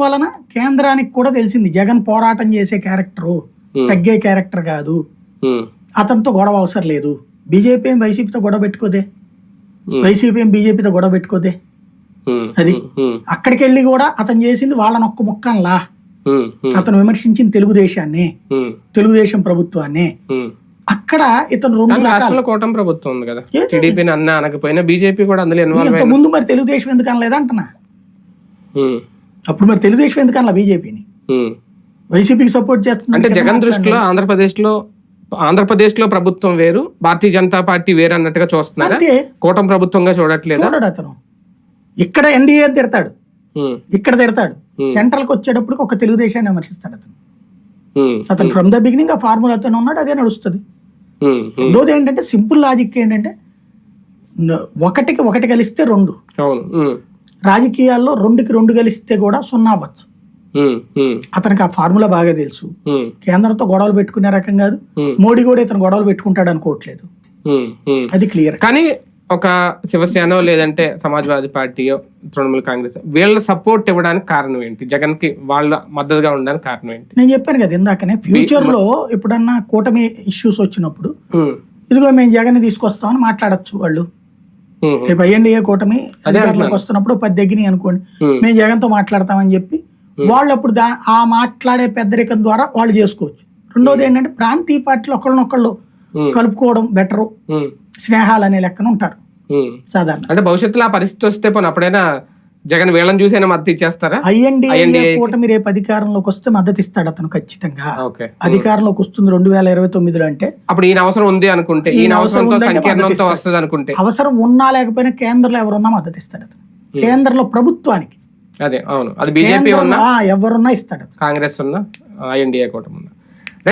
వలన కేంద్రానికి కూడా తెలిసింది. జగన్ పోరాటం చేసే క్యారెక్టరు తగ్గే క్యారెక్టర్ కాదు. అతనితో గొడవ అవసరం లేదు. బీజేపీ ఏం వైసీపీతో గొడవ పెట్టుకోదే? వైసీపీ ఏం బీజేపీతో గొడవ పెట్టుకోదే? అది. అక్కడికి వెళ్ళి కూడా అతను చేసింది వాళ్ళని ఒక్క ముక్కన్లా అతను విమర్శించింది తెలుగుదేశాన్ని. తెలుగుదేశం ప్రభుత్వాన్ని. అక్కడ ఇతను రెండు రాష్ట్రంలో కూటమి ప్రభుత్వం ఉంది కదా. ఏది? టీడీపీని అన్న అనకపోయినా బీజేపీ కూడా అందులో ఇన్వాల్వ్ ముందు మరి తెలుగుదేశం ఎందుకు అనలేదు అంటున్నా అప్పుడు మరి తెలుగుదేశం ఎందుకు అనలా బీజేపీని? వైసీపీకి సపోర్ట్ చేస్తుంది అంటే జగన్ దృష్టిలో ఆంధ్రప్రదేశ్లో ఆంధ్రప్రదేశ్లో ప్రభుత్వం వేరు భారతీయ జనతా పార్టీ వేరు అన్నట్టుగా చూస్తున్నారా? కూటమి ప్రభుత్వంగా చూడట్లేదా? అతను. ఇక్కడ ఎన్డీఏ తిడతాడు. ఇక్కడ తిడతాడు. సెంట్రల్కి వచ్చేటప్పుడు ఒక తెలుగుదేశాన్ని విమర్శిస్తాడు అతను. అతను ఫ్రమ్ ద బిగినింగ్ ఆ ఫార్ములాతోనే ఉన్నాడు అదే నడుస్తుంది. రెండోది ఏంటంటే సింపుల్ లాజిక్ ఏంటంటే ఒకటికి ఒకటి కలిస్తే రెండు. రాజకీయాల్లో రెండుకి రెండు కలిస్తే కూడా సున్నా అవ్వచ్చు. అతనికి ఆ ఫార్ములా బాగా తెలుసు. కేంద్రంతో గొడవలు పెట్టుకునే రకం కాదు. మోడీ కూడా ఇతను గొడవలు పెట్టుకుంటాడు అనుకోవట్లేదు. అది క్లియర్. కానీ ఒక శివసేన లేదంటే సమాజ్వాదీ పార్టీయో తృణమూల్ కాంగ్రెస్ వీళ్ళ సపోర్ట్ ఇవ్వడానికి కారణం ఏంటి? జగన్కి వాళ్ళ మద్దతుగా ఉండడానికి కారణం ఏంటి? నేను చెప్పాను కదా ఇందాకనే ఫ్యూచర్లో ఎప్పుడన్నా కూటమి ఇష్యూస్ వచ్చినప్పుడు ఇదిగో మేము జగన్ తీసుకొస్తామని మాట్లాడొచ్చు వాళ్ళు. రేపు ఐఎన్డీఏ కూటమి అధికారంలోకి వస్తున్నప్పుడు పది దగ్గర అనుకోండి. మేము. జగన్తో మాట్లాడతామని చెప్పి వాళ్ళు అప్పుడు దా ఆ మాట్లాడే పెద్దరికం ద్వారా వాళ్ళు చేసుకోవచ్చు. రెండోది ఏంటంటే ప్రాంతీయ పార్టీలు ఒకళ్ళనొకళ్ళు. కలుపుకోవడం బెటరు. స్నేహాలు అనే లెక్కన ఉంటారు. సాధారణ అంటే భవిష్యత్తులో ఆ పరిస్థితి వస్తే పోనీ అప్పుడైనా జగన్ వీళ్ళని చూసైనా మద్దతు ఇచ్చేస్తారా? ఐఎన్డీఏ కూటమి రేపు అధికారంలోకి వస్తే మద్దతు ఇస్తాడు అతను ఖచ్చితంగా. అధికారంలోకి వస్తుంది రెండు వేల ఇరవై తొమ్మిదిలో అంటే. అప్పుడు ఈయన అవసరం ఉంది అనుకుంటే ఈయన అవసరం అవసరంతో సంకీర్ణంతో వస్తుంది అనుకుంటే. అవసరం ఉన్నా లేకపోయినా కేంద్రంలో ఎవరున్నా మద్దతు ఇస్తాడు అతను. కేంద్రంలో ప్రభుత్వానికి. అదే అవును. అది బీజేపీ ఉన్నా? ఎవరున్నా ఇస్తాడు. కాంగ్రెస్ ఉన్నా? ఐఎన్డీఏ కూటమి ఉన్నా?